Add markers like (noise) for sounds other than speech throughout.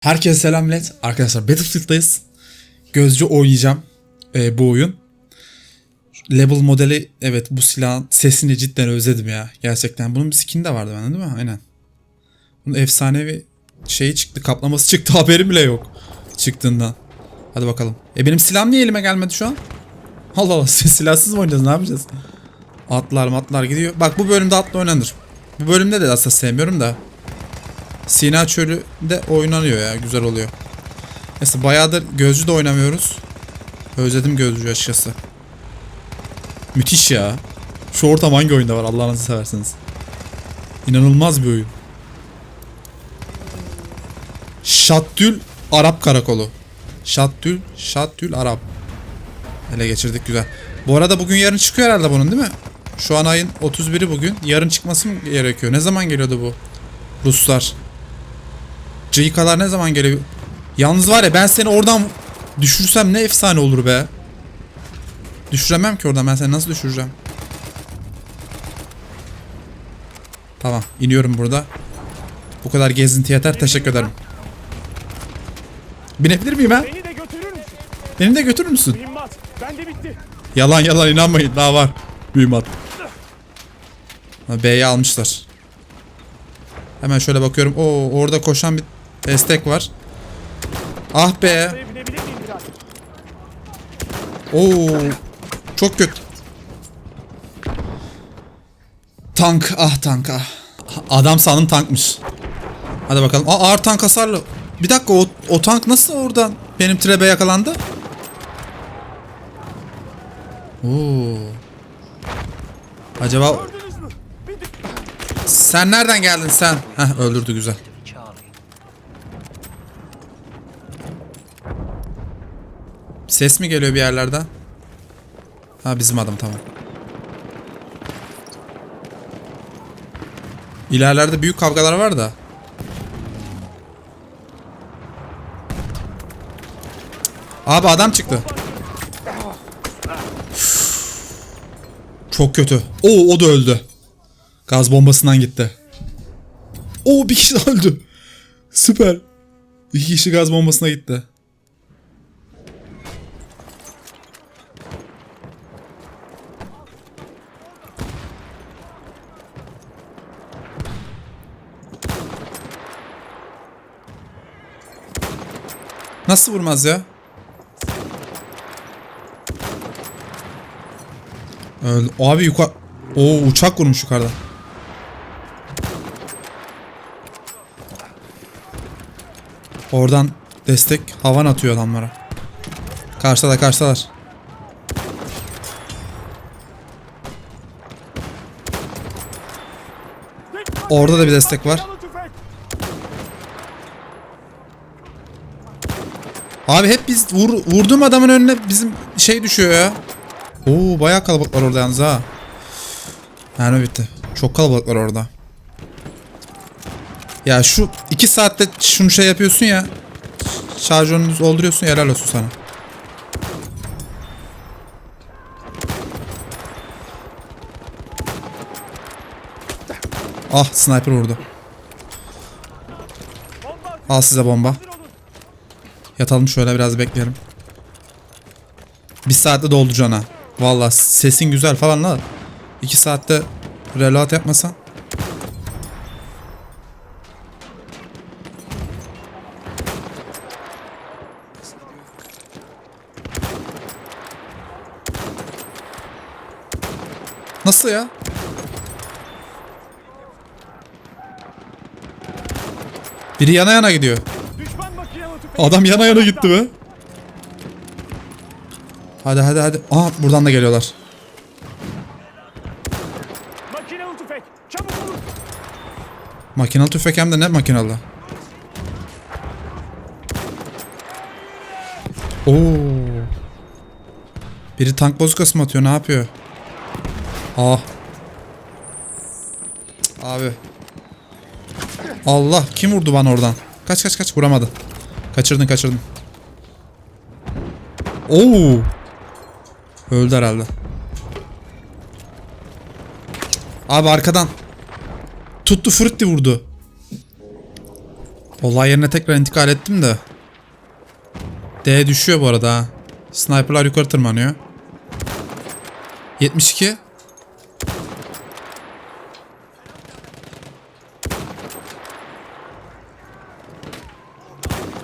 Herkese selam millet. Arkadaşlar Battlefield'dayız. Gözcü oynayacağım e, bu oyun. Level modeli evet bu silahın sesini cidden özledim ya. Gerçekten. Bunun bir skin de vardı bende değil mi? Aynen. Bunun efsanevi şeyi çıktı. Kaplaması çıktı. (laughs) Haberim bile yok. Çıktığından. Hadi bakalım. E benim silahım niye elime gelmedi şu an? Allah Allah. (laughs) Silahsız mı oynayacağız? Ne yapacağız? Atlar matlar gidiyor. Bak bu bölümde atla oynanır. Bu bölümde de aslında sevmiyorum da. Sina Çölü de oynanıyor ya. Güzel oluyor. Mesela bayağıdır gözcü de oynamıyoruz. Özledim gözcü açıkçası. Müthiş ya. Şu ortam hangi oyunda var Allah'ınızı seversiniz. İnanılmaz bir oyun. Şattül Arap Karakolu. Şattül, Şattül Arap. Ele geçirdik güzel. Bu arada bugün yarın çıkıyor herhalde bunun değil mi? Şu an ayın 31'i bugün. Yarın çıkması mı gerekiyor? Ne zaman geliyordu bu? Ruslar. Cıykalar ne zaman geliyor? Yalnız var ya ben seni oradan düşürsem ne efsane olur be. Düşüremem ki oradan ben seni nasıl düşüreceğim? Tamam iniyorum burada. Bu kadar gezinti yeter teşekkür ederim. Binebilir miyim ha? Beni de götürür müsün? Beni de götürür müsün? Mühimmat. Ben de bitti. Yalan yalan inanmayın daha var. Mühimmat. B'yi almışlar. Hemen şöyle bakıyorum. Oo orada koşan bir destek var. Ah be. Binebilir miyim biraz? Oo. Çok kötü. Tank ah tank ah. Adam sandım tankmış. Hadi bakalım. Aa ağır tank hasarlı. Bir dakika o, o tank nasıl oradan benim trebe yakalandı? Oo. Acaba sen nereden geldin sen? Heh öldürdü güzel. Ses mi geliyor bir yerlerden? Ha bizim adam tamam. İlerlerde büyük kavgalar var da. Abi adam çıktı. Çok kötü. Oo o da öldü. Gaz bombasından gitti. Oo bir kişi öldü. Süper. İki kişi gaz bombasına gitti. Nasıl vurmaz ya? Öldü. Abi yukarı... Oo uçak vurmuş yukarıda. Oradan destek havan atıyor adamlara. Karşıda karşıdalar. Orada da bir destek var. Yalı tüfek. Abi hep biz vur, vurduğum adamın önüne bizim şey düşüyor ya. Oo bayağı kalabalıklar orada yalnız ha. Mermi bitti. Çok kalabalıklar orada. Ya şu iki saatte şunu şey yapıyorsun ya. Şarjörünü dolduruyorsun ya, helal olsun sana. Ah sniper vurdu. Al size bomba. Yatalım şöyle biraz bekleyelim. Bir saatte dolduracaksın ha. Valla sesin güzel falan da. İki saatte reload yapmasan. Nasıl ya? Biri yana yana gidiyor. Adam yana yana gitti be. Hadi hadi hadi. Aha buradan da geliyorlar. Makinalı tüfek. Çabuk olun. Makinalı tüfek hem de ne makinalı? Oo. Biri tank bozukası mı atıyor? Ne yapıyor? Ah. Cık, Abi. Allah kim vurdu bana oradan? Kaç kaç kaç vuramadı. Kaçırdın kaçırdın. Oo. Öldü herhalde. Abi arkadan. Tuttu Frutti vurdu. Olay yerine tekrar intikal ettim de. D düşüyor bu arada. Sniperlar yukarı tırmanıyor. 72.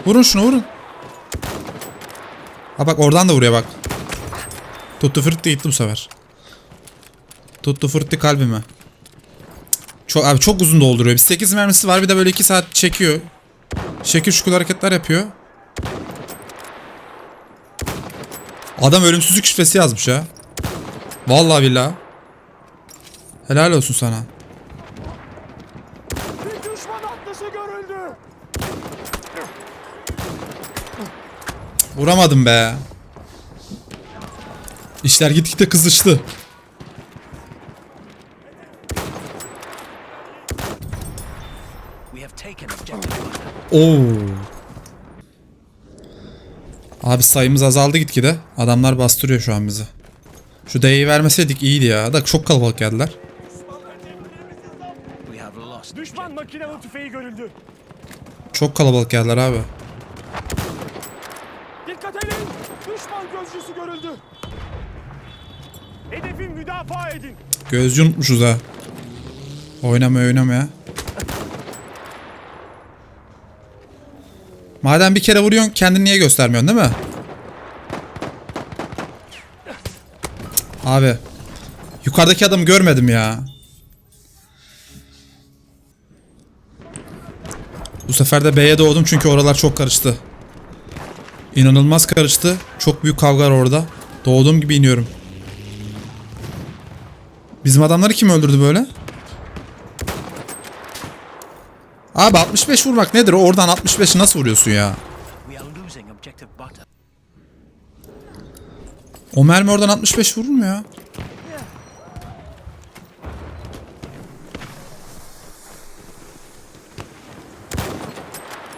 Vurun şunu vurun. Ha bak oradan da vuruyor bak. Tuttu fırttı gitti bu sefer. Tuttu fırttı kalbime. Çok abi çok uzun dolduruyor. Bir 8 mermisi var bir de böyle 2 saat çekiyor. Şekil şukul hareketler yapıyor. Adam ölümsüzlük şifresi yazmış ya. Vallahi billahi. Helal olsun sana. Bir düşman atlısı görüldü. Vuramadım be. İşler gitgide kızıştı. Oo. Abi sayımız azaldı gitgide. Adamlar bastırıyor şu an bizi. Şu D'yi vermeseydik iyiydi ya. Da çok kalabalık geldiler. Düşman makinalı tüfeği görüldü. Çok kalabalık geldiler abi. Dikkat edin. Düşman gözcüsü görüldü. Hedefi müdafaa edin. Gözcü unutmuşuz ha. Oynamaya oynamaya. Madem bir kere vuruyorsun kendini niye göstermiyorsun değil mi? Abi. Yukarıdaki adamı görmedim ya. Bu sefer de B'ye doğdum çünkü oralar çok karıştı. İnanılmaz karıştı. Çok büyük kavga orada. Doğduğum gibi iniyorum. Bizim adamları kim öldürdü böyle? Abi 65 vurmak nedir? Oradan 65'i nasıl vuruyorsun ya? O mermi oradan 65 vurur mu ya?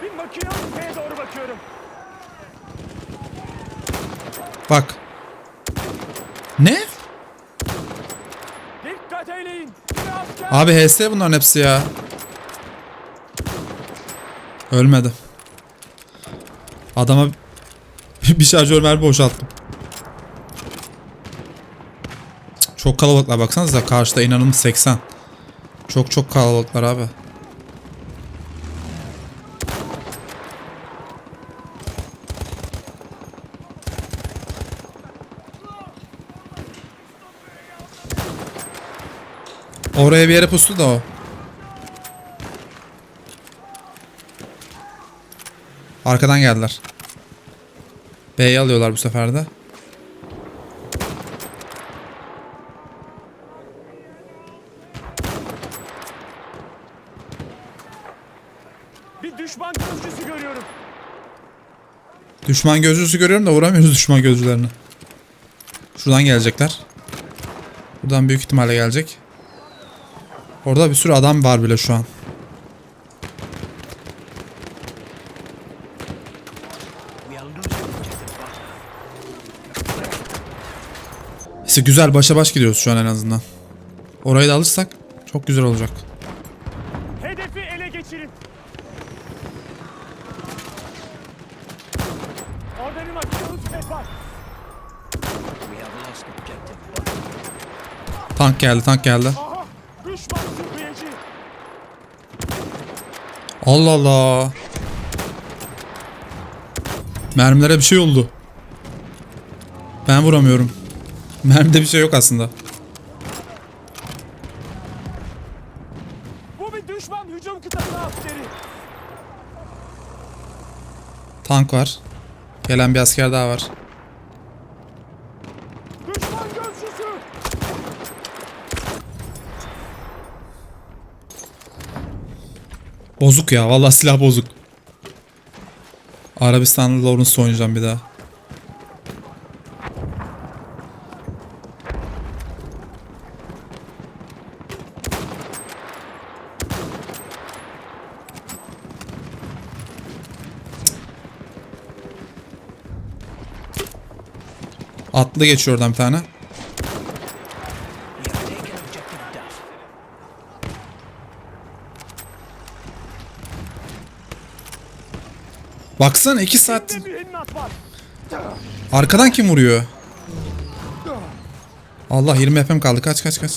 Bir makinalı tüfeğe doğru bakıyorum. Bak. Ne? Dikkat eyleyin. Bir asker. Abi HS bunların hepsi ya. Ölmedi. Adama (laughs) bir şarjör mermi boşalttım. Çok kalabalıklar baksanıza karşıda inanılmaz 80. Çok çok kalabalıklar abi. Oraya bir yere pustu da o. Arkadan geldiler. B'yi alıyorlar bu sefer de. Bir düşman gözcüsü görüyorum. Düşman gözcüsü görüyorum da vuramıyoruz (laughs) düşman gözcülerini. Şuradan gelecekler. Buradan büyük ihtimalle gelecek. Orada bir sürü adam var bile şu an. İşte güzel başa baş gidiyoruz şu an en azından. Orayı da alırsak çok güzel olacak. Hedefi ele geçirin. Orada bir makinalı tüfek var. Tank geldi tank geldi. Aha. Düşman sürükleyeci. Allah Allah. Mermilere bir şey oldu. Ben vuramıyorum. Mermide bir şey yok aslında. Bu bir düşman hücum kıtası askeri. Tank var. Gelen bir asker daha var. Düşman gözcüsü. Bozuk ya. Vallahi silah bozuk. Arabistanlı Lawrence oynayacağım bir daha. Atlı geçiyor oradan bir tane. We have taken objective Duff. Baksana 2 saat. Arkadan kim vuruyor? Allah 20 FM kaldı. Kaç kaç kaç.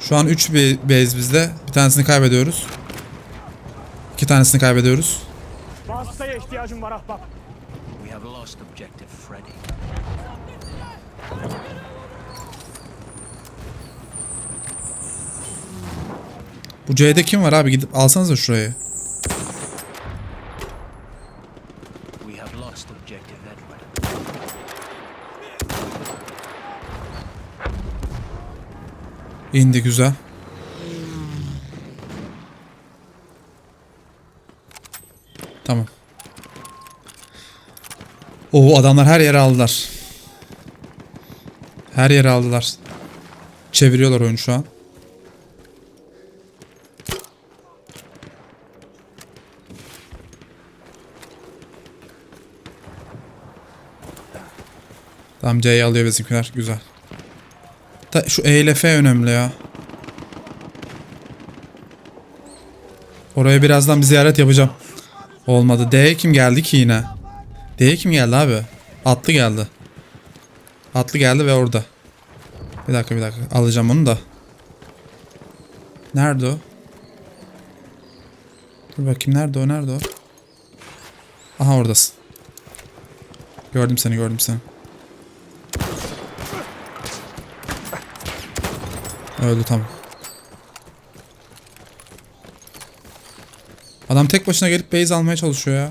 Şu an 3 base bizde. Bir tanesini kaybediyoruz. İki tanesini kaybediyoruz. Vasıtaya ihtiyacım var ahbap. We have lost objective Freddy. Bu C'de kim var abi? Gidip alsanıza şurayı. İndi güzel. Tamam. Oo adamlar her yere aldılar. Her yere aldılar. Çeviriyorlar oyunu şu an. Tamam C'yi alıyor bizimkiler. Güzel. Da şu E ile F önemli ya. Oraya birazdan bir ziyaret yapacağım. Olmadı. D'ye kim geldi ki yine? D'ye kim geldi abi? Atlı geldi. Atlı geldi ve orada. Bir dakika bir dakika. Alacağım onu da. Nerede o? Dur bakayım nerede o nerede o? Aha oradasın. Gördüm seni gördüm seni. Öldü tamam. Adam tek başına gelip base almaya çalışıyor ya.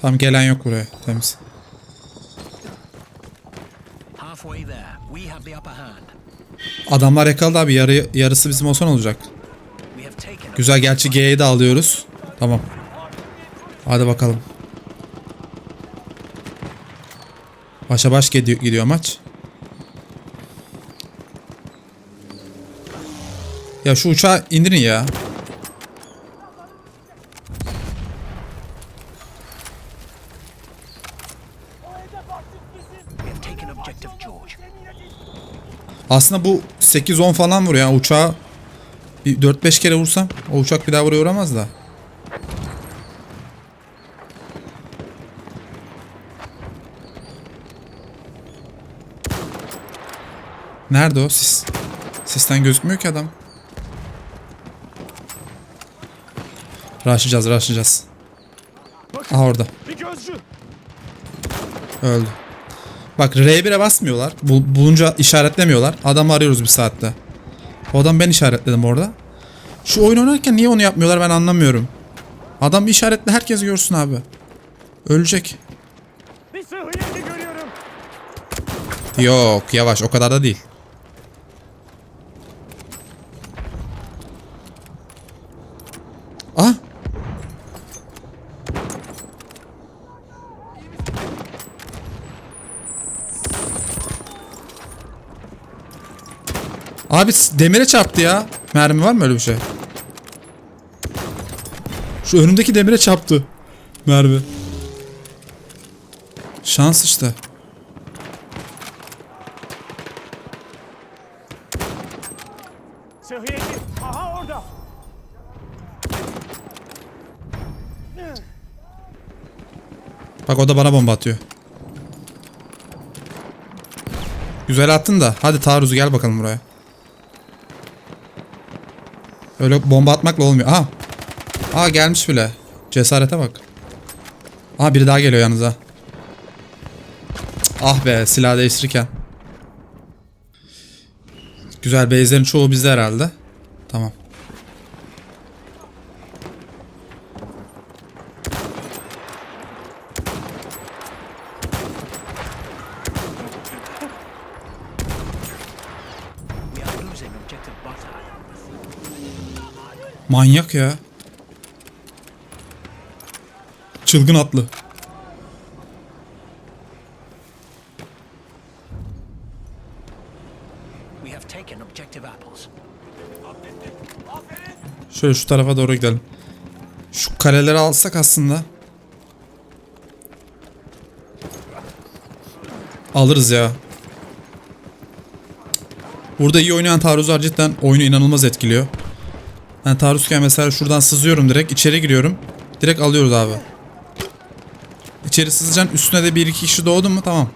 Tamam gelen yok buraya. Temiz. Adamlar yakaladı abi. Yarı, yarısı bizim olsan olacak. Güzel gerçi G'yi de alıyoruz. Tamam. Hadi bakalım. Başa baş gidiyor, gidiyor maç. Ya şu uçağı indirin ya. Aslında bu 8-10 falan vuruyor. Yani uçağı bir 4-5 kere vursam o uçak bir daha buraya uğramaz da. Nerede o sis? Sisten gözükmüyor ki adam. Rushlayacağız, rushlayacağız. Aha orada. Öldü. Bak R1'e basmıyorlar. Bul- bulunca işaretlemiyorlar. Adamı arıyoruz bir saatte. O adam ben işaretledim orada. Şu oyun oynarken niye onu yapmıyorlar ben anlamıyorum. Adam bir işaretle herkes görsün abi. Ölecek. Yok yavaş o kadar da değil. Abi demire çarptı ya. Mermi var mı öyle bir şey? Şu önündeki demire çarptı. Mermi. Şans işte. Aha orada. Bak o da bana bomba atıyor. Güzel attın da. Hadi taarruzu gel bakalım buraya. Öyle bomba atmakla olmuyor. Aha. Aa gelmiş bile. Cesarete bak. Aha biri daha geliyor yanınıza. Ah be silah değiştirirken. Güzel base'lerin çoğu bizde herhalde. Tamam. We are losing objective butter. Manyak ya. Çılgın atlı. Şöyle şu tarafa doğru gidelim. Şu kaleleri alsak aslında. Alırız ya. Burada iyi oynayan taarruzlar cidden oyunu inanılmaz etkiliyor. Ben taarruzken mesela şuradan sızıyorum direkt içeri giriyorum. Direkt alıyoruz abi. İçeri sızacaksın üstüne de bir iki kişi doğdu mu tamam.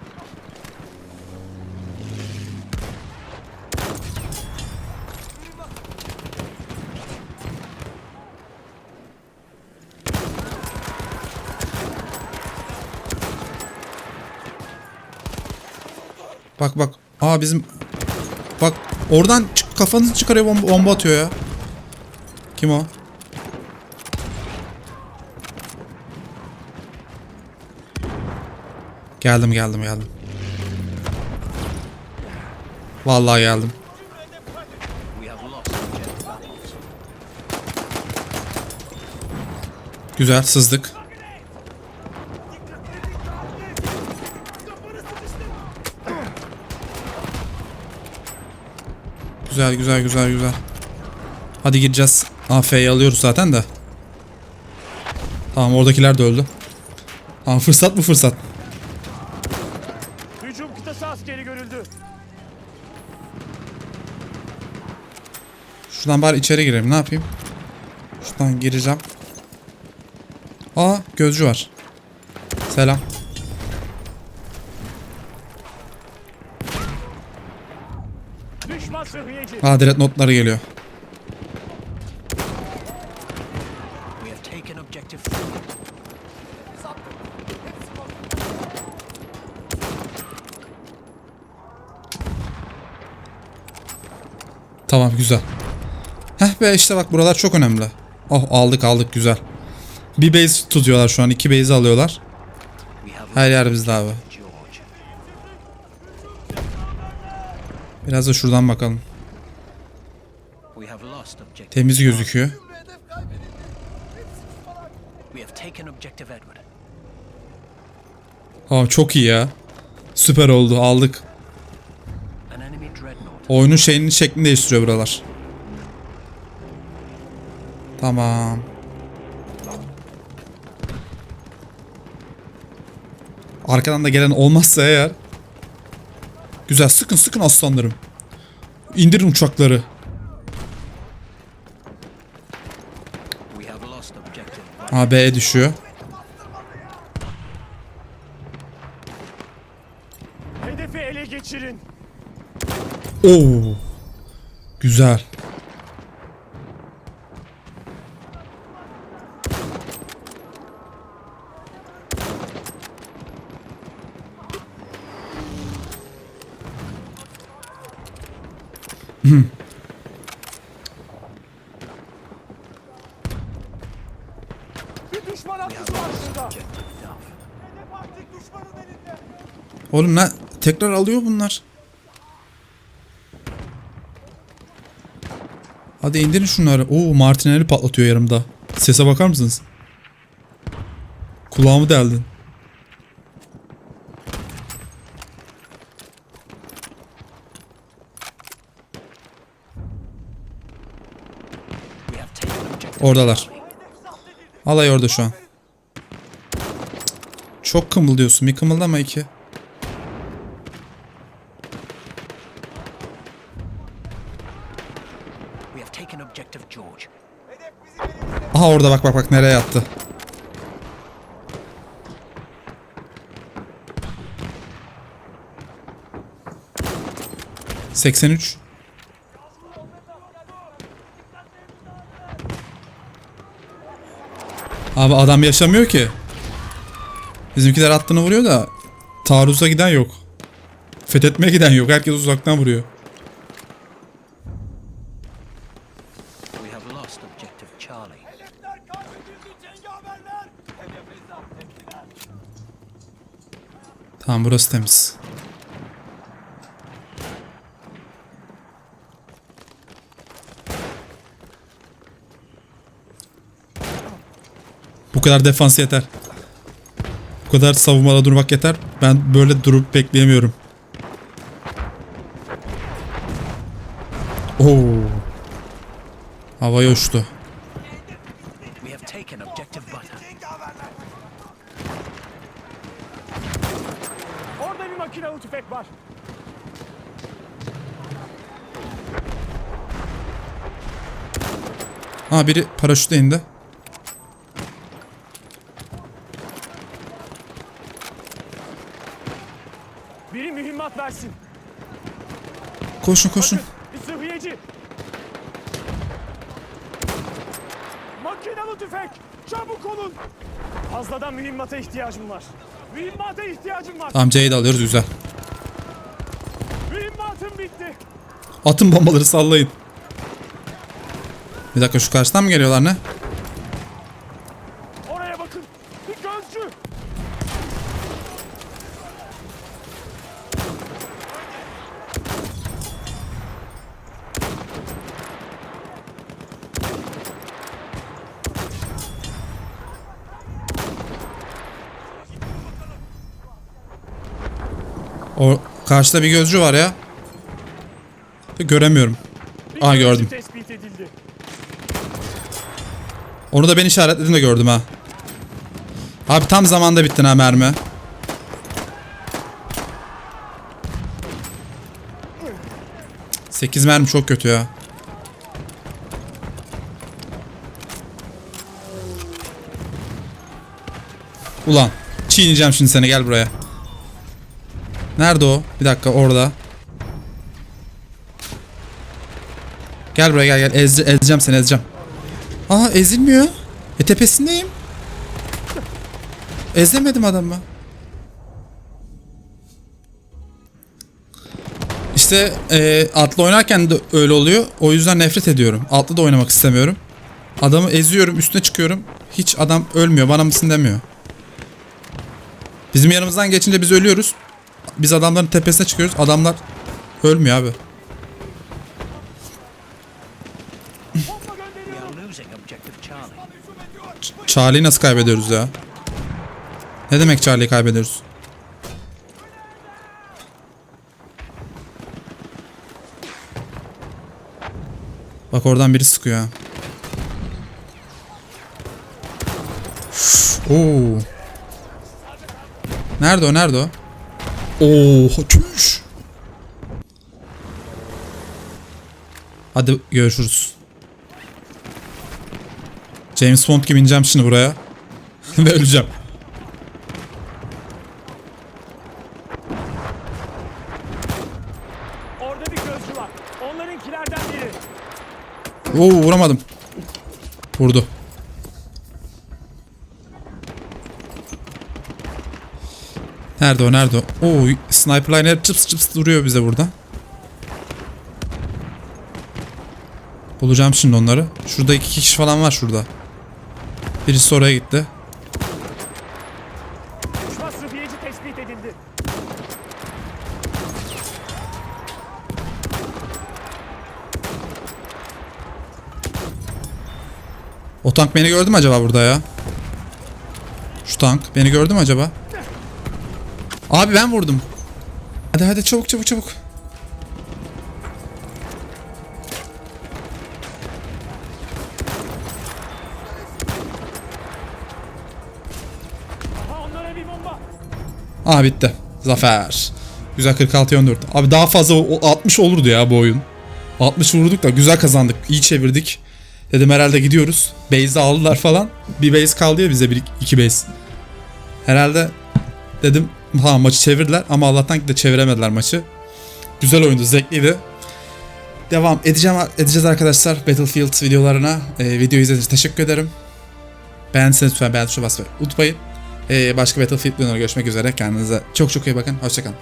Bak bak. Aa bizim Bak oradan çık, kafanızı çıkarıyor bomba, bomba atıyor ya. Kim o? Geldim geldim geldim. Vallahi geldim. Güzel sızdık. Güzel güzel güzel güzel. Hadi gideceğiz. AF'yi alıyoruz zaten de. Tamam oradakiler de öldü. Tamam fırsat mı fırsat? Hücum kıtası askeri görüldü. Şuradan bari içeri gireyim ne yapayım? Şuradan gireceğim. Aa gözcü var. Selam. Aa direkt notları geliyor. We have taken objective fruit. Tamam güzel. Heh be işte bak buralar çok önemli. Oh aldık aldık güzel. Bir base tutuyorlar şu an. iki base alıyorlar. Her yer bizde abi. Biraz da şuradan bakalım. Temiz gözüküyor. Tamam çok iyi ya. Süper oldu aldık. Oyunun şeyinin şeklini değiştiriyor buralar. Tamam. Arkadan da gelen olmazsa eğer. Güzel sıkın sıkın aslanlarım. İndirin uçakları. Ha B'ye düşüyor. Hedefi ele geçirin. Oo. Güzel. Bir düşman We atlısı have var lost şurada. objective Duff. Hedef artık düşmanın elinde. Oğlum ne? Tekrar alıyor bunlar. Hadi indirin şunları. Oo Martinelli patlatıyor yarımda. Sese bakar mısınız? Kulağımı deldin. Oradalar. Alay orada şu an. Çok kımıldıyorsun. Bir kımıldama iki. Aha orada bak bak bak nereye yattı. Seksen üç. Abi adam yaşamıyor ki. Bizimkiler attığını vuruyor da taarruza giden yok. Fethetmeye giden yok. Herkes uzaktan vuruyor. Tamam burası temiz. Bu kadar defans yeter. Bu kadar savunmada durmak yeter. Ben böyle durup bekleyemiyorum. Oo. Havaya uçtu. We have taken objective butter. Orada tüfek var. Ha biri paraşütle indi. Biri mühimmat versin. Koşun koşun. Bir sıhhiyeci. Makinalı tüfek. Çabuk olun. Fazladan mühimmata ihtiyacım var. Mühimmata ihtiyacım var. Tamam C'yi de alıyoruz güzel. Mühimmatım bitti. Atın bombaları sallayın. Bir dakika şu karşıdan mı geliyorlar ne? Oraya bakın. Bir gözcü. O karşıda bir gözcü var ya. Göremiyorum. Gözcü gördüm. Onu da ben işaretledim de gördüm ha. Abi tam zamanda bittin ha mermi. Sekiz mermi çok kötü ya. Ulan çiğneyeceğim şimdi seni gel buraya. Nerede o? Bir dakika orada. Gel buraya gel gel Ezce, ezeceğim seni ezeceğim. Aa ezilmiyor. E tepesindeyim. Ezemedim adamı. İşte e, atlı oynarken de öyle oluyor. O yüzden nefret ediyorum. Atlı da oynamak istemiyorum. Adamı eziyorum, üstüne çıkıyorum. Hiç adam ölmüyor, bana mısın demiyor. Bizim yanımızdan geçince biz ölüyoruz. Biz adamların tepesine çıkıyoruz. Adamlar ölmüyor abi. Bomba We Charlie. Charlie'yi nasıl kaybediyoruz ya? Ne demek Charlie'yi kaybediyoruz? Bak oradan biri sıkıyor ha. Oo. Nerede o? Nerede o? Oo, çüş. Hadi görüşürüz. James Bond gibi ineceğim şimdi buraya. (laughs) Ve öleceğim. Orada bir gözcü var. Onlarınkilerden biri. Oo vuramadım. Vurdu. Nerede o nerede o? Oo sniperline çıps çıps duruyor bize burada. Bulacağım şimdi onları. Şurada iki kişi falan var şurada. Birisi oraya gitti. Düşman sıhhiyeci tespit edildi. O tank beni gördü mü acaba burada ya? Şu tank beni gördü mü acaba? Abi ben vurdum. Hadi hadi çabuk çabuk çabuk. Aa bitti. Zafer. Güzel 46 14. Abi daha fazla o- 60 olurdu ya bu oyun. 60 vurduk da güzel kazandık. İyi çevirdik. Dedim herhalde gidiyoruz. Base'i aldılar falan. Bir base kaldı ya bize bir iki base. Herhalde dedim ha maçı çevirdiler ama Allah'tan de çeviremediler maçı. Güzel oyundu, zevkliydi. Devam edeceğim edeceğiz arkadaşlar Battlefield videolarına. Ee, videoyu izlediğiniz için teşekkür ederim. Beğendiyseniz lütfen beğen tuşuna basmayı unutmayın. Ee, başka Battlefield videolarına görüşmek üzere. Kendinize çok çok iyi bakın. Hoşçakalın.